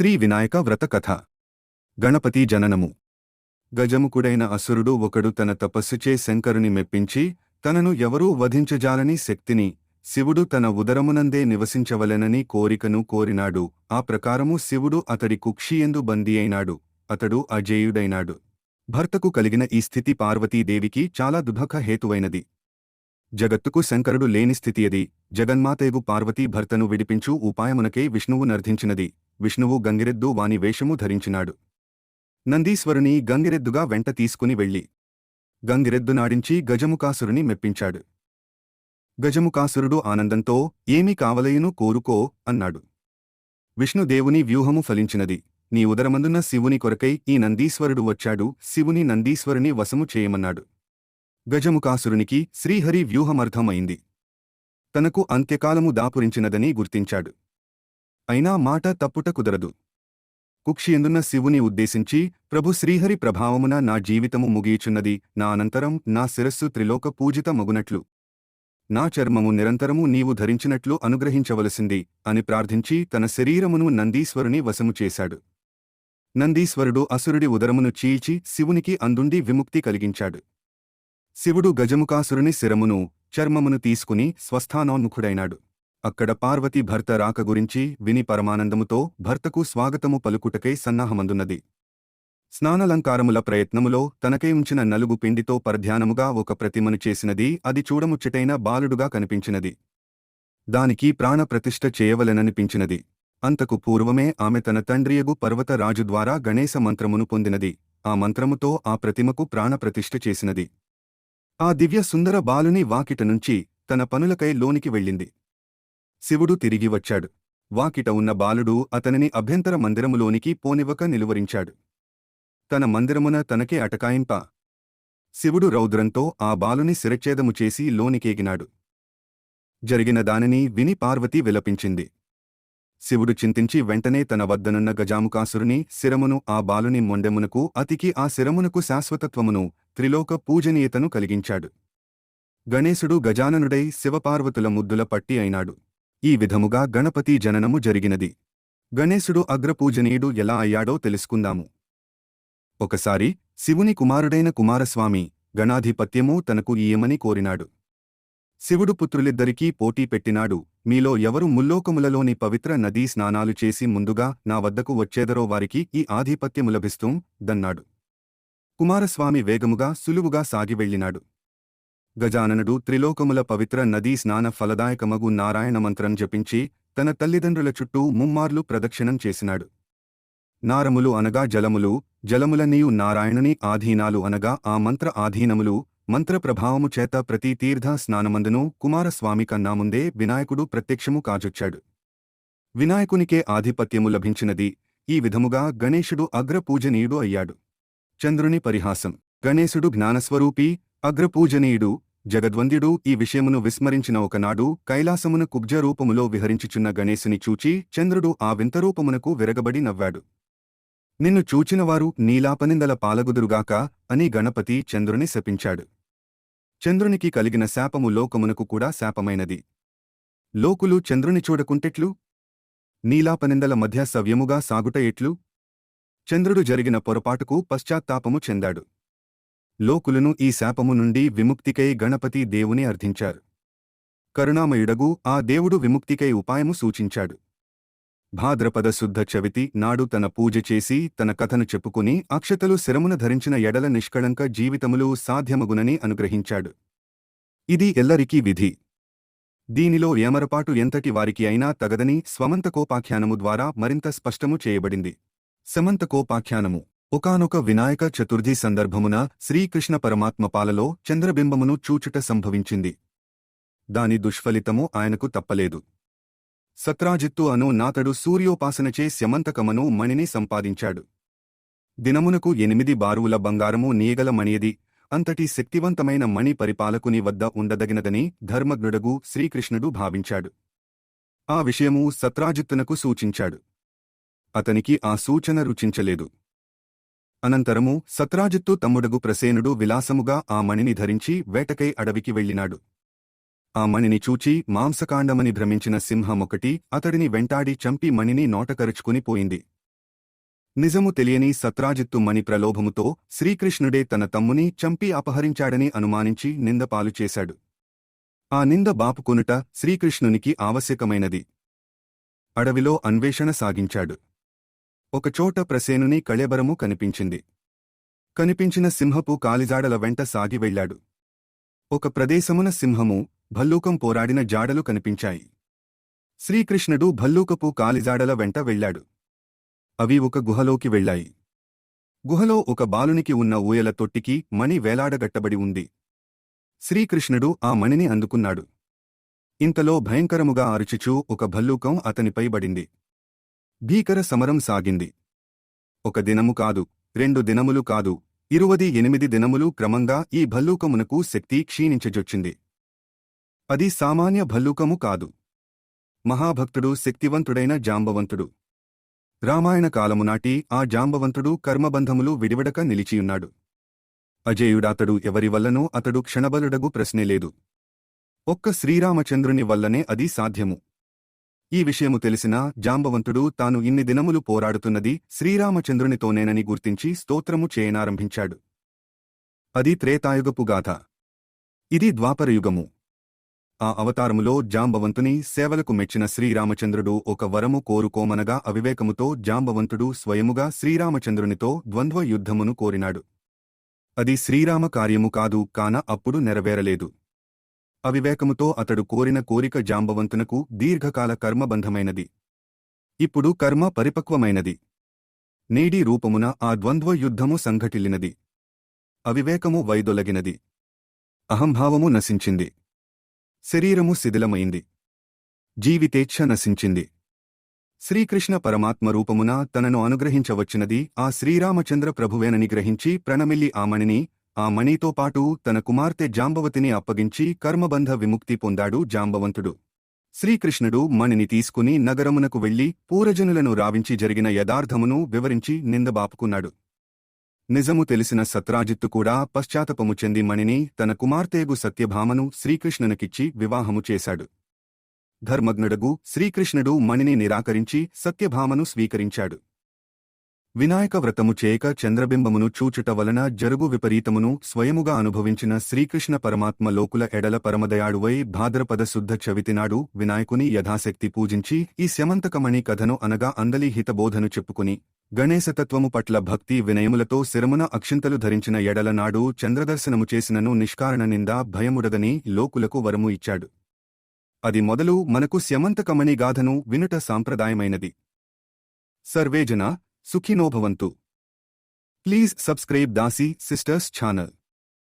శ్రీ వినాయక వ్రత కథ. గణపతి జననము. గజముకుడైన అసురుడు ఒకడు తన తపస్సుచే శంకరుని మెప్పించి తనను ఎవరూ వధించజాలని శక్తిని శివుడు తన ఉదరమునందే నివసించవలెనని కోరికను కోరినాడు. ఆ ప్రకారము శివుడు అతడి కుక్షియందు బందీ అయినాడు. అతడు అజేయుడైనాడు. భర్తకు కలిగిన ఈ స్థితి పార్వతీదేవికి చాలా దుఃఖ హేతువైనది. జగత్తుకు శంకరుడు లేని స్థితి అది పార్వతీ భర్తను విడిపించు ఉపాయమునకే విష్ణువు నర్ధించినది. విష్ణువు గంగిరెద్దు వాని వేషము ధరించినాడు. నందీశ్వరుని గంగిరెద్దుగా వెంట తీసుకుని వెళ్ళి గంగిరెద్దునాడించి గజముకాసురుని మెప్పించాడు. గజముకాసురుడు ఆనందంతో ఏమీ కావలయును కోరుకో అన్నాడు. విష్ణుదేవుని వ్యూహము ఫలించినది. నీ ఉదరమందున్న శివుని కొరకై ఈ నందీశ్వరుడు వచ్చాడు. శివుని నందీశ్వరుని వశము చేయమన్నాడు. గజముకాసురునికి శ్రీహరి వ్యూహమర్థమైంది. తనకు అంత్యకాలము దాపురించినదని గుర్తించాడు. అయినా మాట తప్పుట కుదరదు. కుక్షియందున్న శివుని ఉద్దేశించి ప్రభు శ్రీహరి ప్రభావమున నా జీవితము ముగియుచున్నది నా అనంతరం నా శిరస్సు త్రిలోక పూజిత మగునట్లు. నా చర్మము నిరంతరము నీవు ధరించినట్లు అనుగ్రహించవలసింది అని ప్రార్థించి తన శరీరమును నందీశ్వరుని వశము చేశాడు. నందీశ్వరుడు అసురుడి ఉదరమును చీల్చి శివునికి అందుండి విముక్తి కలిగించాడు. శివుడు గజముకాసురుని శిరమును చర్మమును తీసుకుని స్వస్థానోన్ముఖుడైనాడు అక్కడ పార్వతి భర్త రాక గురించి విని పరమానందముతో భర్తకు స్వాగతము పలుకుటకై సన్నాహమందున్నది. స్నానలంకారముల ప్రయత్నములో తనకై ఉంచిన నలుగు పిండితో పరధ్యానముగా ఒక ప్రతిమను చేసినది అది చూడముచ్చటైన బాలుడుగా కనిపించినది. దానికి ప్రాణప్రతిష్ఠ చేయవలెననిపించినది. అంతకు పూర్వమే ఆమె తన తండ్రియగు పర్వతరాజు ద్వారా గణేశ మంత్రమును పొందినది. ఆ మంత్రముతో ఆ ప్రతిమకు ప్రాణప్రతిష్ఠ చేసినది. ఆ దివ్య సుందర బాలుని వాకిట నుంచి తన పనులకై లోనికి వెళ్ళింది. శివుడు తిరిగి వచ్చాడు. వాకిట ఉన్న బాలుడు అతనిని అభ్యంతర మందిరములోనికి పోనివ్వక నిలువరించాడు. తన మందిరమున తనకే అటకాయింప. శివుడు రౌద్రంతో ఆ బాలుని శిరచ్ఛేదము చేసి లోనికేగినాడు. జరిగిన దానిని విని పార్వతి విలపించింది. శివుడు చింతించి వెంటనే తన వద్దనున్న గజాముకాసురుని శిరమును ఆ బాలుని మొండెమునకు అతికి ఆ శిరమునకు శాశ్వతత్వమును త్రిలోక పూజనీయతను కలిగించాడు. గణేశుడు గజాననుడై శివపార్వతుల ముద్దుల పట్టి అయినాడు. ఈ విధముగా గణపతి జననము జరిగినది. గణేశుడు అగ్రపూజనీయుడు ఎలా అయ్యాడో తెలుసుకుందాము. ఒకసారి శివుని కుమారుడైన కుమారస్వామి గణాధిపత్యము తనకు ఈయమని కోరినాడు. శివుడు పుత్రులిద్దరికీ పోటీ పెట్టినాడు. మీలో ఎవరు ముల్లోకములలోని పవిత్ర నదీ స్నానాలు చేసి ముందుగా నా వద్దకు వచ్చేదరో వారికి ఈ ఆధిపత్యము లభిస్తూ దన్నాడు. కుమారస్వామి వేగముగా సులువుగా సాగి వెళ్ళినాడు. గజాననుడు త్రిలోకముల పవిత్ర నదీ స్నాన ఫలదాయకమగు నారాయణ మంత్రం జపించి తన తల్లిదండ్రుల చుట్టూ ముమ్మార్లు ప్రదక్షిణం చేసినాడు. నారములు అనగా జలములు జలములనీయు నారాయణుని ఆధీనాలు అనగా ఆ మంత్ర ఆధీనములు మంత్రప్రభావము చేత ప్రతి తీర్థ స్నానమందును కుమారస్వామి కన్నా ముందే వినాయకుడు ప్రత్యక్షము కాజొచ్చాడు. వినాయకునికే ఆధిపత్యము లభించినది ఈ విధముగా గణేశుడు అగ్రపూజనీయుడు అయ్యాడు. చంద్రుని పరిహాసం. గణేశుడు జ్ఞానస్వరూపీ అగ్రపూజనీయుడు జగద్వంద్యుడు ఈ విషయమును విస్మరించిన ఒకనాడు కైలాసమున కుబ్జ రూపములో విహరించుచున్న గణేశుని చూచి చంద్రుడు ఆ వింతరూపమునకు విరగబడి నవ్వాడు. నిన్ను చూచినవారు నీలాపనిందల పాలగుదురుగాక అని గణపతి చంద్రుని శపించాడు. చంద్రునికి కలిగిన శాపము లోకమునకు కూడా శాపమైనది. లోకులు చంద్రుని చూడకుంటెట్లు? నీలాపనిందల మధ్య సవ్యముగా సాగుట ఎట్లు? చంద్రుడు జరిగిన పొరపాటుకు పశ్చాత్తాపము చెందాడు. లోకులను ఈ శాపము నుండి విముక్తికై గణపతి దేవుని అర్థించారు. కరుణామయుడగు ఆ దేవుడు విముక్తికై ఉపాయము సూచించాడు. భాద్రపద శుద్ధ చవితి నాడు తన పూజ చేసి తన కథను చెప్పుకుని అక్షతలు శిరమున ధరించిన ఎడల నిష్కళంక జీవితములు సాధ్యమగునని అనుగ్రహించాడు. ఇది ఎల్లరికీ విధి. దీనిలో ఏమరపాటు ఎంతటి వారికి అయినా తగదని స్వమంతకోపాఖ్యానము ద్వారా మరింత స్పష్టము చేయబడింది. సమంతకోపాఖ్యానము ఒకానొక వినాయక చతుర్థి సందర్భమున శ్రీకృష్ణ పరమాత్మ పాలలో చంద్రబింబమును చూచుట సంభవించింది. దాని దుష్ఫలితము ఆయనకు తప్పలేదు. సత్రాజిత్తు అను నాతడు సూర్యోపాసనచే శమంతకమను మణిని సంపాదించాడు. దినమునకు ఎనిమిది బారువుల బంగారము నీగల మణియది. అంతటి శక్తివంతమైన మణి పరిపాలకుని వద్ద ఉండదగినదని ధర్మజ్ఞుడగు శ్రీకృష్ణుడు భావించాడు. ఆ విషయము సత్రాజిత్తునకు సూచించాడు. అతనికి ఆ సూచన రుచించలేదు. అనంతరము సత్రాజిత్తు తమ్ముడగు ప్రసేనుడు విలాసముగా ఆ మణిని ధరించి వేటకై అడవికి వెళ్ళినాడు. ఆ మణిని చూచి మాంసకాండమని భ్రమించిన సింహమొకటి అతడిని వెంటాడి చంపి మణిని నోటకరుచుకుని పోయింది. నిజము తెలియని సత్రాజిత్తు మణి ప్రలోభముతో శ్రీకృష్ణుడే తన తమ్ముని చంపి అపహరించాడని అనుమానించి నిందపాలు చేశాడు. ఆ నింద బాపుకొనుట శ్రీకృష్ణునికి ఆవశ్యకమైనది. అడవిలో అన్వేషణ సాగించాడు. ఒకచోట ప్రసేనుని కళెబరము కనిపించింది. కనిపించిన సింహపు కాలిజాడల వెంట సాగి వెళ్ళాడు. ఒక ప్రదేశమున సింహము భల్లూకం పోరాడిన జాడలు కనిపించాయి. శ్రీకృష్ణుడు భల్లూకపు కాలిజాడల వెంట వెళ్ళాడు. అవి ఒక గుహలోకి వెళ్ళాయి. గుహలో ఒక బాలునికి ఉన్న ఊయల తొట్టికి మణి వేలాడగట్టబడి ఉంది. శ్రీకృష్ణుడు ఆ మణిని అందుకున్నాడు. ఇంతలో భయంకరముగా అరుచుచూ ఒక భల్లూకం అతనిపై బడింది భీకర సమరం సాగింది. ఒక దినము కాదు రెండు దినములు కాదు ఇరువది ఎనిమిది దినములు క్రమంగా ఈ భల్లూకమునకు శక్తి క్షీణించజొచ్చింది. అది సామాన్య భల్లూకము కాదు. మహాభక్తుడు శక్తివంతుడైన జాంబవంతుడు. రామాయణ కాలమునాటి ఆ జాంబవంతుడు కర్మబంధములు విడివడక నిలిచియున్నాడు. అజేయుడాతడు ఎవరివల్లనో అతడు క్షణబలుడగు ప్రశ్నేలేదు ఒక్క శ్రీరామచంద్రుని వల్లనే అది సాధ్యము. ఈ విషయము తెలిసినా జాంబవంతుడు తాను ఇన్ని దినములు పోరాడుతున్నది శ్రీరామచంద్రునితోనేనని గుర్తించి స్తోత్రము చేయనారంభించాడు. అది త్రేతాయుగపు గాథ. ఇది ద్వాపరయుగము ఆ అవతారములో జాంబవంతుని సేవలకు మెచ్చిన శ్రీరామచంద్రుడు ఒక వరము కోరుకోమనగా అవివేకముతో జాంబవంతుడు స్వయముగా శ్రీరామచంద్రునితో ద్వంద్వ యుద్ధమును కోరినాడు. అది శ్రీరామ కార్యము కాదు కాన అప్పుడు నెరవేరలేదు. అవివేకముతో అతడు కోరిన కోరిక జాంబవంతునకు దీర్ఘకాల కర్మబంధమైనది. ఇప్పుడు కర్మ పరిపక్వమైనది. నేడి రూపమున ఆ ద్వంద్వ యుద్ధము సంఘటిల్లినది. అవివేకము వైదొలగినది. అహంభావము నశించింది. శరీరము శిథిలమైంది. జీవితేచ్ఛ నశించింది. శ్రీకృష్ణ పరమాత్మ రూపమున తనను అనుగ్రహించవచ్చినది ఆ శ్రీరామచంద్ర ప్రభువేనని గ్రహించి ప్రణమిల్లి ఆమణిని ఆ మణితో పాటు తన కుమార్తె జాంబవతిని అప్పగించి కర్మబంధ విముక్తి పొందాడు జాంబవంతుడు. శ్రీకృష్ణుడు మణిని తీసుకుని నగరమునకు వెళ్ళి పూరజనులను రావించి జరిగిన యథార్థమును వివరించి నిందబాపుకున్నాడు నిజము తెలిసిన సత్రాజిత్తు కూడా పశ్చాత్తపము చెంది మణిని తన కుమార్తెగు సత్యభామను శ్రీకృష్ణునికిచ్చి వివాహము చేశాడు. ధర్మజ్ఞుడగు శ్రీకృష్ణుడు మణిని నిరాకరించి సత్యభామను స్వీకరించాడు. వినాయక వ్రతము చేయక చంద్రబింబమును చూచుట వలన జరుగు విపరీతమును స్వయముగా అనుభవించిన శ్రీకృష్ణ పరమాత్మ లోకుల ఎడల పరమదయాడువై భాద్రపద శుద్ధ చవితినాడు వినాయకుని యథాశక్తి పూజించి ఈ శమంతకమణి కథను అనగా అందలి హితబోధను చెప్పుకుని గణేశతత్వము పట్ల భక్తి వినయములతో శిరమున అక్షింతలు ధరించిన ఎడల నాడు చంద్రదర్శనము చేసినను నిష్కారణ నిందా భయముడదని లోకులకు వరము ఇచ్చాడు. అది మొదలు మనకు శమంతకమణి గాథను వినుట సాంప్రదాయమైనది. సర్వేజన सुखी नो भवंतु please subscribe Dasi sisters channel.